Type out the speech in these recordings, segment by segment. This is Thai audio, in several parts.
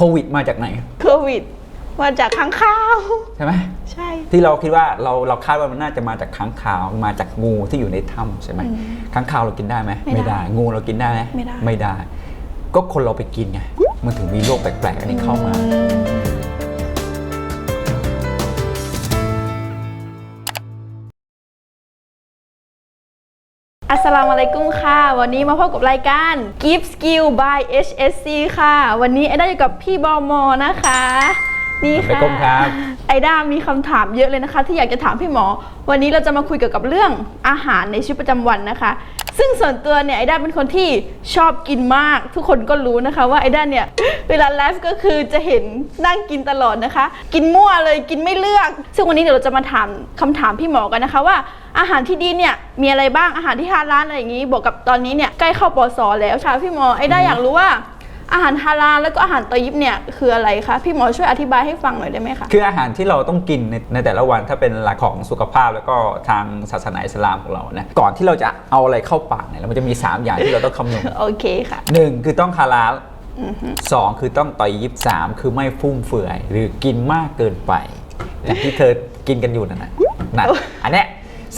โควิดมาจากไหน โควิด มาจากข้างข้าว ใช่ไหมใช่ ที่เราคิดว่าเราเราคาดว่ามันน่าจะมาจากค้างคาวมาจากงูที่อยู่ในถ้ำใช่ไหมอืมค้างคาวเรากินได้ไหมไม่ได้ งูเรากินได้ไหมไม่ได้ไม่ได้ ก็คนเราไปกินไงมันถึงมีโรคแปลกๆอันนี้เข้ามา สลามอะไรกุ้งค่ะ วันนี้มาพบกับรายการ Gift Skill by HSC ค่ะ วันนี้ไอด้อยู่กับพี่บอมอนะคะ นี่ไปค่ะก้มครับ ไอด้ามีคำถามเยอะเลยนะคะ ที่อยากจะถามพี่หมอ วันนี้เราจะมาคุยเกี่ยวกับเรื่องอาหารในชีวิตประจำวันนะคะ ซึ่งส่วนตัวเนี่ยไอด้าเป็นคนที่ชอบกินมาก ทุกคนก็รู้นะคะ ว่าไอด้าเนี่ย เวลาไลฟ์ก็คือจะเห็นนั่งกินตลอดนะคะ กินมั่วเลยกินไม่เลือก ซึ่งวันนี้เดี๋ยวเราจะมาถามคำถามพี่หมอกันนะคะว่า อาหารที่ดีเนี่ยมีอะไรบ้างอาหารที่ฮาลาลอะไรอย่างนี้บวกกับตอนนี้เนี่ยใกล้เข้าปศแล้วชาพี่หมอไอด้าอยากรู้ว่า อาหารฮาลาลแล้วก็อาหารตอยิบเนี่ยคืออะไรคะพี่หมอช่วยอธิบายให้ฟังหน่อยได้ไหมคะคืออาหารที่เราต้องกินในในแต่ละวันถ้าเป็นหลักของสุขภาพแล้วก็ทางศาสนาอิสลามของเรานะก่อนที่เราจะเอาอะไรเข้าปากเนี่ยมันจะมี 3 อย่างที่เราต้องคำนึงโอเคค่ะหนึ่งคือต้องฮาลาลสองคือต้องต่อยยิบสามคือไม่ฟุ่มเฟือย หรือกินมากเกินไปอย่างที่เธอกินกันอยู่นั่นนะนะอันเนี้ย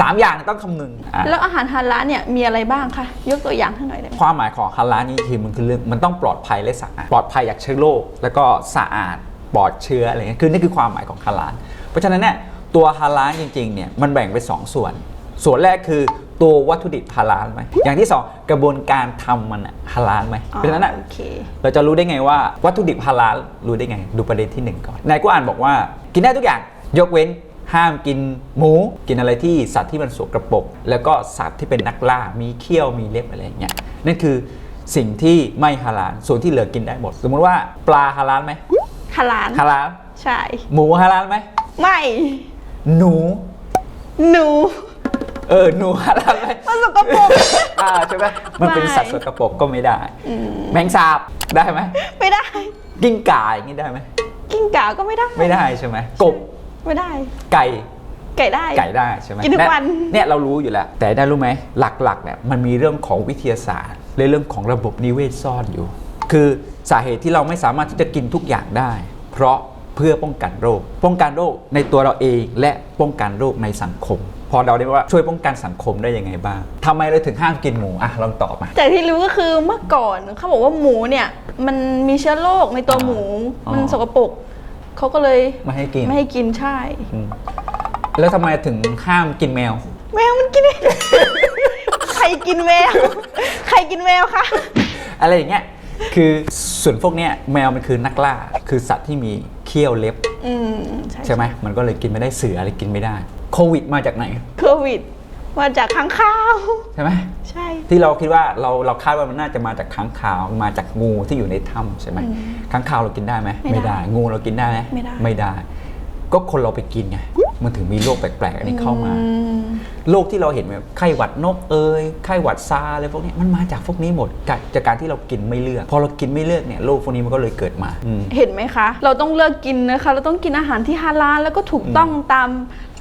สามอย่างต้องคำนึงอะแล้วอาหารฮาลาลเนี่ยมีอะไรบ้างคะยกตัวอย่างให้หน่อยได้ไหมความหมายของฮาลาลนี่คือมันคือเรื่องมันต้องปลอดภัยและสะอาดปลอดภัยจากเชื้อโรคแล้วก็สะอาดปลอดเชื้ออะไรเงี้ยคือนี่คือความหมายของฮาลาลเพราะฉะนั้นเนี่ยตัวฮาลาลจริงๆเนี่ยมันแบ่งเป็นสองส่วน ส่วนแรกคือตัววัตถุดิบฮาลาลไหมอย่างที่สองกระบวนการทำมันอะฮาลาลไหมเพราะฉะนั้นอะโอเค เราจะรู้ได้ไงว่าวัตถุดิบฮาลาลรู้ได้ไง ดูประเด็นที่หนึ่งก่อนนายกุรอานบอกว่า กินได้ทุกอย่างยกเว้น ห้ามกินหมู กินอะไรที่สัตว์ที่มันสกรปรกแล้วก็สัตว์ที่เป็นนักล่ามีเขี้ยวมีเล็บอะไรอย่างเงี้ยนั่นคือสิ่งที่ไม่ฮาลาลส่วนที่เหลือกินได้หมด สมมติว่าปลาฮาลาลไหมฮาลาลฮาลาลใช่ หมูฮาลาลไหมไม่ หนู หนู เออหนูฮาลาลไหมมันสกปรกอ่าใช่ไหมมันเป็นไม่สัตว์สกปรกก็ไม่ได้ แมงสาบได้ไหมไม่ได้ กิ้งก่าอย่างนี้ได้ไหมกิ้งก่าก็ไม่ได้ ไม่ได้ใช่ไหมกบ ไม่ได้ ไก่ไก่ได้ ไก่ได้ใช่ไหมกินทุกวันเเนี่ยเรารู้อยู่แล้ว แต่ได้รู้ไหมหลักๆเนี่ยมันมีเรื่องของวิทยาศาสตร์และเรื่องของระบบนิเวศซ่อนอยู่ คือสาเหตุที่เราไม่สามารถที่จะกินทุกอย่างได้ เพราะเพื่อป้องกันโรค ป้องกันโรคในตัวเราเองและป้องกันโรคในสังคม พอเราได้ว่าช่วยป้องกันสังคมได้ยังไงบ้างทำไมเราถึงห้ามกินหมูอะลองตอบมา แต่ที่รู้ก็คือเมื่อก่อนเขาบอกว่าหมูเนี่ย มันมีเชื้อโรคในตัวหมู อ๋อ มันสกปรก เขาก็เลยไม่ให้กินไม่ให้กินใช่ อืมแล้วทำไมถึงห้ามกินแมว แมวมันกินใครกินแมว ใครกินแมวคะอะไรอย่างเงี้ยคือส่วนพวกเนี้ยแมวมันคือนักล่าคือสัตว์ที่มีเขี้ยวเล็บ อืมใช่ใช่ไหมมันก็เลยกินไม่ได้เสืออะไรกินไม่ได้โควิดมาจากไหน โควิด มาจากข้างข้าว ใช่ไหมใช่ ที่เราคิดว่าเราเราคาดว่ามันน่าจะมาจากค้างคาวมาจากงูที่อยู่ในถ้ำใช่ไหมค้างคาวเรากินได้ไหมไม่ได้งูเรากินได้ไหมไม่ได้ ไม่ได้ ก็คนเราไปกินไงมันถึงมีโรคแปลกๆอันนี้เข้ามาอืมโรคที่เราเห็นแบบไข้หวัดนกเอ่ยไข้หวัดซาอะไรพวกนี้มันมาจากพวกนี้หมดจากจากการที่เรากินไม่เลือก พอเรากินไม่เลือกเนี่ยโรคพวกนี้มันก็เลยเกิดมาอืมเห็นไหมคะ เราต้องเลือกกินนะคะ เราต้องกินอาหารที่ฮาลาลแล้วก็ถูกต้องตาม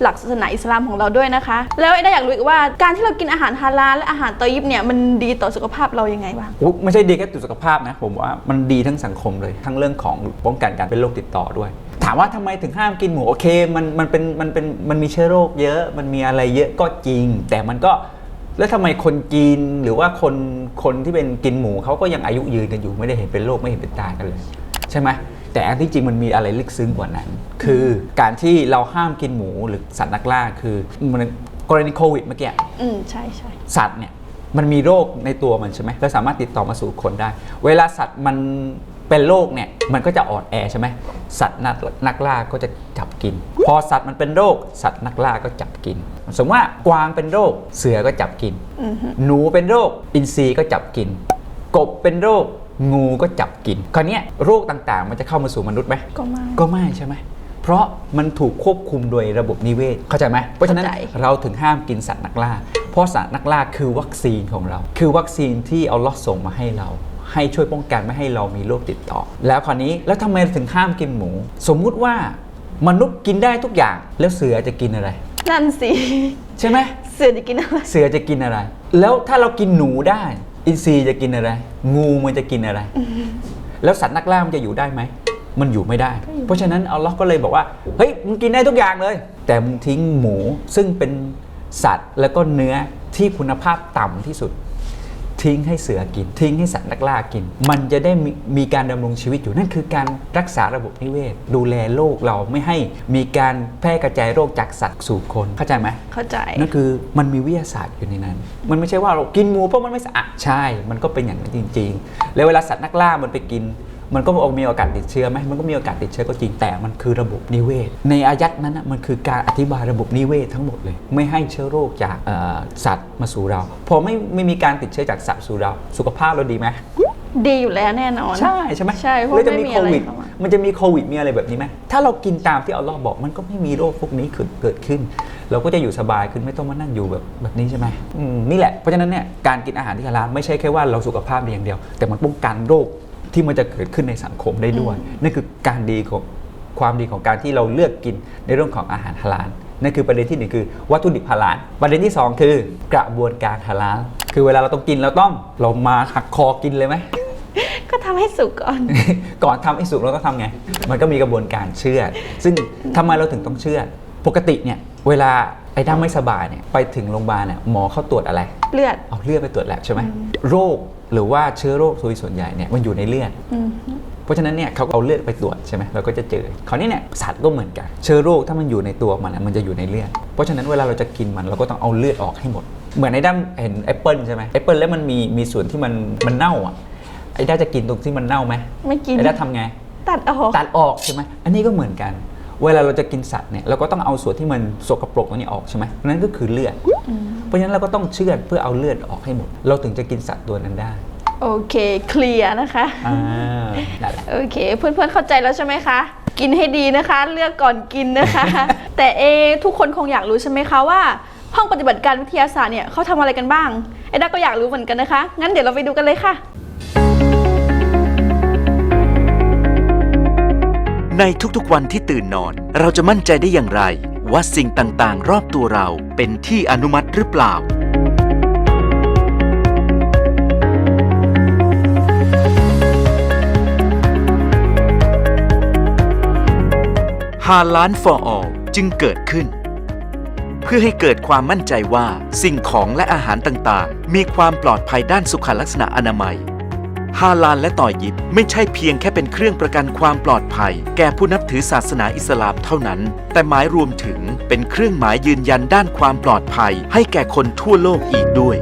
หลักศาสนาอิสลามของเราด้วยนะคะ แล้วไอ้ได้อยากรู้อีกว่าการที่เรากินอาหารฮาลาลและอาหารตอยิบเนี่ยมันดีต่อสุขภาพเรายังไงบ้างโอ้ไม่ใช่ดีแค่ต่อสุขภาพนะผมว่ามันดีทั้งสังคมเลยทั้งเรื่องของป้องกันการเป็นโรคติดต่อด้วย ถามว่าทำไมถึงห้ามกินหมูโอเคมันมันเป็นมันเป็นมันมีเชื้อโรคเยอะมันมีอะไรเยอะก็จริง แต่มันก็แล้วทำไมคนจีนหรือว่าคนคนที่เป็นกินหมูเขาก็ยังอายุยืนกันอยู่ไม่ได้เห็นเป็นโรคไม่เห็นเป็นตายกันเลย ใช่ไหมแต่อันที่จริงมันมีอะไรลึกซึ้งกว่านั้น คือการที่เราห้ามกินหมูหรือสัตว์นักล่าคือมันกรณีโควิดเมื่อกี้อืมใช่ใช่สัตว์เนี่ยมันมีโรคในตัวมันใช่ไหมแล้วสามารถติดต่อมาสู่คนได้ เวลาสัตว์มัน เป็นโรคเนี่ยมันก็จะอ่อนแอใช่ไหมสัตว์นักนักล่าก็จะจับกิน พอสัตว์มันเป็นโรค สัตว์นักล่าก็จับกิน สมมติว่ากวางเป็นโรคเสือก็จับกินอือฮึหนูเป็นโรค อินทรีก็จับกิน กบเป็นโรค งูก็จับกิน คราวเนี้ยโรคต่างๆ มันจะเข้ามาสู่มนุษย์ไหมก็ไม่ก็ไม่ใช่ไหมเพราะมันถูกควบคุมโดยระบบนิเวศ เข้าใจไหมเพราะฉะนั้นเข้าใจเราถึงห้ามกินสัตว์นักล่า เพราะสัตว์นักล่าคือวัคซีนของเรา คือวัคซีนที่เอาลอส่งมาให้เรา ให้ช่วยป้องกันไม่ให้เรามีโรคติดต่อ แล้วคราวนี้แล้วทำไมถึงห้ามกินหมู สมมุติว่ามนุษย์กินได้ทุกอย่างแล้วเสือจะกินอะไร นั่นสิ ใช่ไหมเสือจะกินอะไร เสือจะกินอะไร แล้วถ้าเรากินหนูได้ อินทรีจะกินอะไร งูมันจะกินอะไร แล้วสัตว์นักล่ามันจะอยู่ได้ไหมมันอยู่ไม่ได้ เพราะฉะนั้นอัลลอฮ์ก็เลยบอกว่าเฮ้ยมึงกินได้ทุกอย่างเลย แต่มึงทิ้งหมูซึ่งเป็นสัตว์แล้วก็เนื้อที่คุณภาพต่ำที่สุด ทิ้งให้เสือกิน ทิ้งให้สัตว์นักล่ากิน มันจะได้มีมีการดำรงชีวิตอยู่นั่นคือการรักษาระบบนิเวศ ดูแลโลกเราไม่ให้มีการแพร่กระจายโรคจากสัตว์สู่คนเข้าใจไหมเข้าใจ นั่นคือมันมีวิทยาศาสตร์อยู่ในนั้น มันไม่ใช่ว่าเรากินหมูเพราะมันไม่สะอาดใช่ มันก็เป็นอย่างนั้นจริง ๆ แล้วเวลาสัตว์นักล่ามันไปกิน มันก็มีโอกาสติดเชื้อไหมมันก็มีโอกาสติดเชื้อก็จริงแต่มันคือระบบนิเวศ ในอายัดนั้นนะมันคือการอธิบายระบบนิเวศทั้งหมดเลย ไม่ให้เชื้อโรคจากเอ่อสัตว์มาสู่เรา พอไม่ไม่มีการติดเชื้อจากสัตว์สู่เรา สุขภาพเราดีไหมดีอยู่แล้วแน่นอน ใช่ใช่ไหมใช่เพราะแล้วจะไม่มีมีโคอะไรวิดเข้ามามันจะมีโควิดมีอะไรแบบนี้ไหมถ้าเรากินตามที่อัลลอฮ์บอกมันก็ไม่มีโรคพวกนี้เกิดเกิดขึ้น เราก็จะอยู่สบายขึ้นไม่ต้องมานั่งอยู่แบบแบบนี้ใช่ไหมอืมนี่แหละเพราะฉะนั้นเนี่ยการกินอาหารที่ฮาลาลไม่ใช่แค่ว่าเราสุขภาพดีอย่างเดียว แต่มันป้องกันโรค ที่มันจะเกิดขึ้นในสังคมได้ด้วย นั่นคือการดีของความดีของการที่เราเลือกกินในเรื่องของอาหารฮาลาลนั่นคือประเด็นที่หนึ่งคือวัตถุดิบฮาลาลประเด็นที่สองคือกระบวนการฮาลาลคือเวลาเราต้องกินเราต้องเรามาหักคอกินเลยไหมก็ทำให้สุกก่อน ก่อนทำให้สุกเราต้องทำไง มันก็มีกระบวนการเชื่อดซึ่งทำไมเราถึงต้องเชื่อดปกติเนี่ยเวลา ไอ้ด้าไม่สบายเนี่ยไปถึงโรงพยาบาลเนี่ยหมอเขาตรวจอะไร เลือด เอาเลือดไปตรวจแลบใช่ไหมโรคหรือว่าเชื้อโรคโดยส่วนใหญ่เนี่ยมันอยู่ในเลือด อืมเพราะฉะนั้นเนี่ยเขาเอาเลือดไปตรวจใช่ไหมเราก็จะเจอคราวนี้เนี่ยสัตว์ก็เหมือนกัน เชื้อโรคถ้ามันอยู่ในตัวมันอะมันจะอยู่ในเลือด เพราะฉะนั้นเวลาเราจะกินมันเราก็ต้องเอาเลือดออกให้หมด เหมือนไอ้ด้ามเห็นแอปเปิลใช่ไหมแอปเปิลแล้วมันมีมีส่วนที่มันมันเน่าอะไอ้ด้าจะกินตรงที่มันเน่าไหมไม่กินไอ้ด้าทำไงตัดออก ตัดออกใช่ไหมอันนี้ก็เหมือนกัน เวลาเราจะกินสัตว์เนี่ยเราก็ต้องเอาส่วนที่มันสกปรกตรงนี้ออกใช่ไหมนั่นก็คือเลือด เพราะฉะนั้นเราก็ต้องเชือดเพื่อเอาเลือดออกให้หมด เราถึงจะกินสัตว์ตัวนั้นได้โอเค เคลียร์นะคะอ่านั่นแหละโอเค เพื่อนๆเข้าใจแล้วใช่ไหมคะ กินให้ดีนะคะ เลือกก่อนกินนะคะ แต่เอะทุกคนคงอยากรู้ใช่ไหมคะว่า ห้องปฏิบัติการวิทยาศาสตร์เนี่ยเขาทำอะไรกันบ้างไอ้ด้าก็อยากรู้เหมือนกันนะคะ งั้นเดี๋ยวเราไปดูกันเลยค่ะ ในทุกๆวันที่ตื่นนอน เราจะมั่นใจได้อย่างไร ว่าสิ่งต่างๆ รอบตัวเราเป็นที่อนุมัติหรือเปล่า ฮาล้าน for all จึงเกิดขึ้น เพื่อให้เกิดความมั่นใจว่าสิ่งของและอาหารต่างๆ มีความปลอดภัยด้านสุขลักษณะอนามัย ฮาลาลและต่อยิบไม่ใช่เพียงแค่เป็นเครื่องประกันความปลอดภัย แก่ผู้นับถือศาสนาอิสลามเท่านั้น แต่หมายรวมถึงเป็นเครื่องหมายยืนยันด้านความปลอดภัย ให้แก่คนทั่วโลกอีกด้วย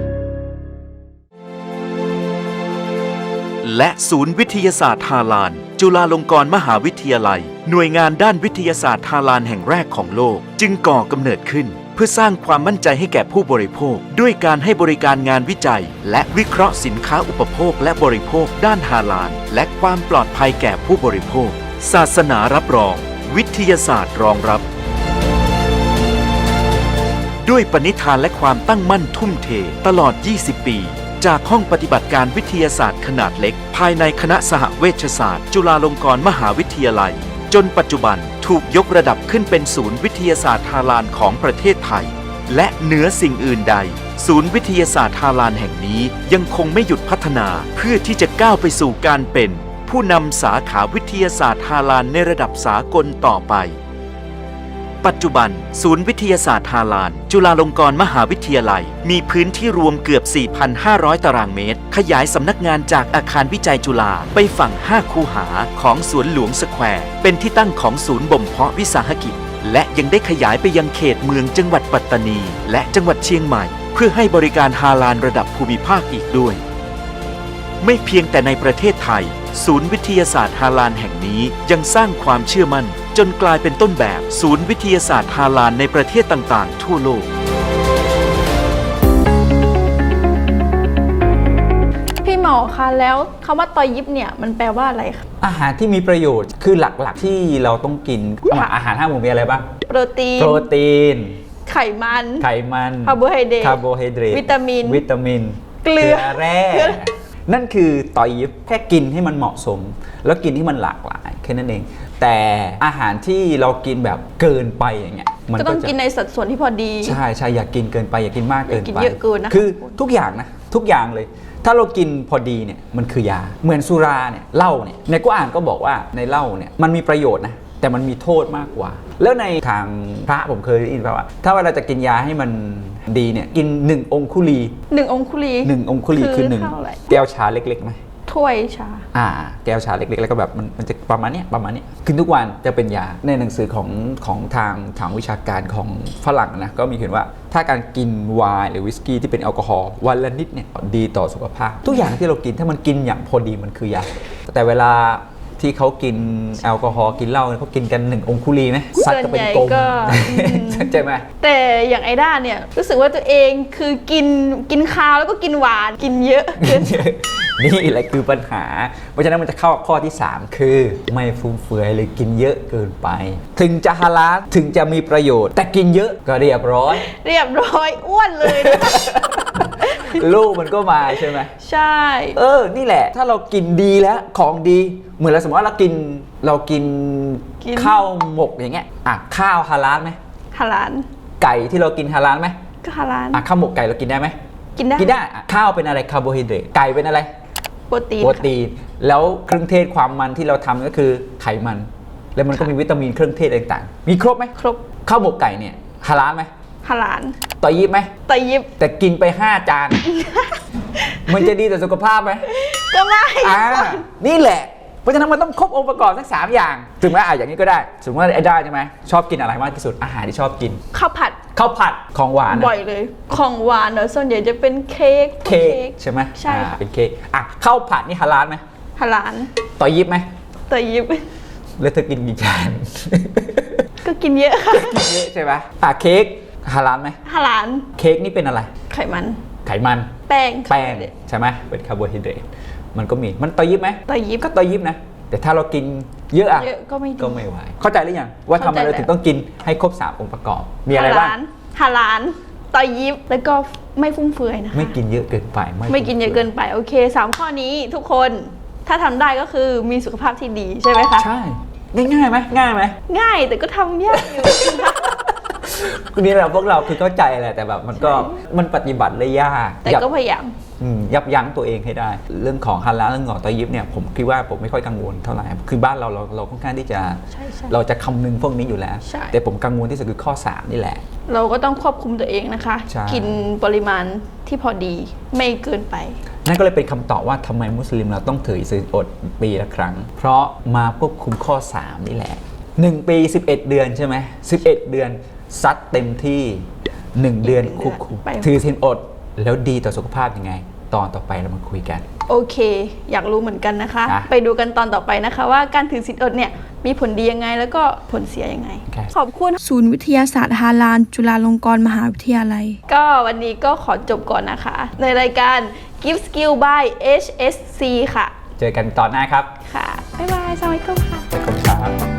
และศูนย์วิทยาศาสตร์ฮาลานจุฬาลงกรณ์มหาวิทยาลัย หน่วยงานด้านวิทยาศาสตร์ฮาลานแห่งแรกของโลก จึงก่อกำเนิดขึ้น เพื่อสร้างความมั่นใจให้แก่ผู้บริโภค ด้วยการให้บริการงานวิจัย และวิเคราะห์สินค้าอุปโภคและบริโภคด้านฮาลานและความปลอดภัยแก่ผู้บริโภค ศาสนารับรอง วิทยาศาสตร์รองรับ ด้วยปณิธานและความตั้งมั่นทุ่มเท ตลอด 20 ปี จากห้องปฏิบัติการวิทยาศาสตร์ขนาดเล็ก ภายในคณะสหเวชศาสตร์ จุฬาลงกรณ์มหาวิทยาลัย จนปัจจุบัน ถูกยกระดับขึ้นเป็นศูนย์วิทยาศาสตร์ฮาลานของประเทศไทย และเหนือสิ่งอื่นใด ศูนย์วิทยาศาสตร์ฮาลานแห่งนี้ยังคงไม่หยุดพัฒนาเพื่อที่จะก้าวไปสู่การเป็น ผู้นำสาขาวิทยาศาสตร์ฮาลานในระดับสากลต่อไป ปัจจุบัน ศูนย์วิทยาศาสตร์ฮาลาน จุฬาลงกรณ์มหาวิทยาลัย มีพื้นที่รวมเกือบ 4,500 ตารางเมตร ขยายสำนักงานจากอาคารวิจัยจุฬาไปฝั่ง 5 คูหาของสวนหลวงสแควร์ เป็นที่ตั้งของศูนย์บ่มเพาะวิสาหกิจ และยังได้ขยายไปยังเขตเมืองจังหวัดปัตตานี และจังหวัดเชียงใหม่ เพื่อให้บริการฮาลานระดับภูมิภาคอีกด้วย ไม่เพียงแต่ในประเทศไทย ศูนย์วิทยาศาสตร์ฮาลานแห่งนี้ยังสร้างความเชื่อมั่น จนกลายเป็นต้นแบบศูนย์วิทยาศาสตร์ฮาลานในประเทศต่างๆ ทั่วโลก พี่หมอคะแล้วคำว่าตอยยิบเนี่ยมันแปลว่าอะไรคะ อาหารที่มีประโยชน์คือหลักๆ ที่เราต้องกินอาหารห้าหมู่มีอะไรบ้าง โปรตีน โปรตีน ไขมัน ไขมัน คาร์โบไฮเดรตคาร์โบไฮเดรตวิตามิน วิตามิน เกลือแร่ นั่นคือต่อยยิบแค่กินให้มันเหมาะสม แล้วกินที่มันหลากหลายแค่นั้นเอง แต่อาหารที่เรากินแบบเกินไปอย่างเงี้ยมันก็ต้องจะกินในสัดส่วนที่พอดี ใช่ใช่อย่ากินเกินไปอย่ากินมากเกินอย่ากินไปเยอะเกินนะคะ คือทุกอย่างนะทุกอย่างเลย ถ้าเรากินพอดีเนี่ยมันคือยาเหมือนสุราเนี่ยเหล้าเนี่ยในกุรอานก็บอกว่าในเหล้าเนี่ยมันมีประโยชน์นะ แต่มันมีโทษมากกว่า แล้วในทางพระผมเคยได้ยินมาว่า ถ้าเวลาจะกินยาให้มันดีเนี่ยกินหนึ่งองคุลีหนึ่งองคุลีหนึ่งองคุลีคือหนึ่งเท่าไหร่ แก้วชาเล็กๆไหมถ้วยชา อ่า แก้วชาเล็กๆ แล้วก็แบบมันมันจะประมาณเนี้ยประมาณเนี้ยกินทุกวันจะเป็นยาในหนังสือของของทางทางวิชาการของฝรั่งนะก็มีเขียนว่าถ้าการกินไวน์หรือวิสกี้ที่เป็นแอลกอฮอล์วันละนิดเนี่ยดีต่อสุขภาพ ทุกอย่างที่เรากินถ้ามันกินอย่างพอดีมันคือยาแต่เวลา ที่เขากินแอลกอฮอล์กินเหล้าเนี่ยเขากินกันหนึ่งองคุลีไหมซัดก็เป็นกลมส่วนใหญ่ก็อืม ใช่ไหม แต่อย่างไอด้าเนี่ยรู้สึกว่าตัวเองคือกินกินข้าวแล้วก็กินหวานกินเยอะเกิน นี่แหละคือปัญหา เพราะฉะนั้นมันจะเข้าข้อที่ 3 คือ ไม่ฟุ่มเฟือยหรือกินเยอะเกินไป ถึงจะฮาลาลถึงจะมีประโยชน์ แต่กินเยอะก็เรียบร้อย เรียบร้อยอ้วนเลยนะ ลูกมันก็มาใช่ไหมใช่ เออ นี่แหละ ถ้าเรากินดีแล้วของดี เหมือนเราสมมติว่าเรากินเรากินกิน ข้าวหมกอย่างเงี้ยอะข้าวฮาลาลไหมฮาลานไก่ที่เรากินฮาลาลไหมก็ฮาลานอะข้าวหมกไก่เรากินได้ไหมกินได้กินได้อะข้าวเป็นอะไรคาร์โบไฮเดรตไก่เป็นอะไรโปรตีนโปรตีนแล้วเครื่องเทศความมันที่เราทำก็คือไขมัน แล้วมันก็มีวิตามินเครื่องเทศต่างๆ มีครบไหมครบ ข้าวหมกไก่เนี่ยฮาลาลไหม ฮาลานต่อยิบไหมแต่ยิบแต่กินไป 5 จาน มันจะดีต่อสุขภาพไหมก็ไม่อ่านี่แหละ เพราะฉะนั้นมันต้องครบองค์ประกอบทั้ง 3 อย่าง ถึงแม้อะอย่างนี้ก็ได้ สมมติว่าไอ้ได้ใช่ไหมชอบกินอะไรมากที่สุด อาหารที่ชอบกิน ข้าวผัดข้าวผัด ของหวานอะบ่อยเลย ของหวานเนอะส่วนใหญ่จะเป็นเค้กเค้กใช่ไหมใช่อ่าค่ะเป็นเค้ก อะข้าวผัดนี่ฮาลาลไหมฮาลานต่อยิบไหมแต่ยิบแล้วเธอกินกี่จาน ก็กินเยอะค่ะกินเยอะใช่ไหมอะเค้ก ฮาลาลไหมฮาลานเค้กนี่เป็นอะไร ไขมัน ไขมัน แป้งแป้งใช่ไหมเป็นคาร์โบไฮเดรตมันก็มีมันต่อยิบไหมแต่ยิบก็ต่อยิบนะ แต่ถ้าเรากินเยอะอะเยอะก็ไม่ดีก็ไม่ไหวเข้าใจหรือยังว่าทำไมเข้าใจเราแล้วถึงต้องกินให้ครบสามองค์ประกอบ มีอะไรบ้างฮาลานฮาลานต่อยิบแล้วก็ไม่ฟุ่มเฟือยนะคะไม่กินเยอะเกินไป ไม่กินเยอะเกินไปโอเคสามข้อนี้ทุกคนถ้าทำได้ก็คือมีสุขภาพที่ดีใช่ไหมคะใช่ง่ายๆไหมง่ายไหมง่ายแต่ก็ทำยากอยู่ นี่แหละพวกเราคือเข้าใจแหละแต่แบบมันก็มันปฏิบัติได้ยากแต่ยับก็พยายามอืมยับยั้งตัวเองให้ได้ เรื่องของฮันลาลเรื่องของตอยิบเนี่ยผมคิดว่าผมไม่ค่อยกังวลเท่าไหร่คือบ้านเราเราเราค่อนข้างที่จะใช่ใช่เราจะคำนึงพวกนี้อยู่แล้วใช่แต่ผมกังวลที่สุดคือข้อ 3 นี่แหละ เราก็ต้องควบคุมตัวเองนะคะใช่กินปริมาณที่พอดีไม่เกินไป นั่นก็เลยเป็นคำตอบว่าทำไมมุสลิมเราต้องถือศีลอดปีละครั้ง เพราะมาควบคุมข้อ 3 นี่แหละ 1 ปี 11 เดือนใช่ไหม11 เดือน ซัดเต็มที่ 1 เดือนอีกหนึ่งคุกเดือนคุไป ถือศีลอดแล้วดีต่อสุขภาพยังไง ตอนต่อไปเรามาคุยกัน โอเค อยากรู้เหมือนกันนะคะ อะไปดูกันตอนต่อไปนะคะ ว่าการถือศีลอดเนี่ยมีผลดียังไงแล้วก็ผลเสียยังไงโอเคขอบคุณ ศูนย์วิทยาศาสตร์ฮาลาน จุฬาลงกรณ์มหาวิทยาลัย ก็วันนี้ก็ขอจบก่อนนะคะ ในรายการ Give Skill by HSC ค่ะ เจอกันตอนหน้าครับค่ะ บ๊ายบายสวัสดีค่ะ ขอบคุณครับ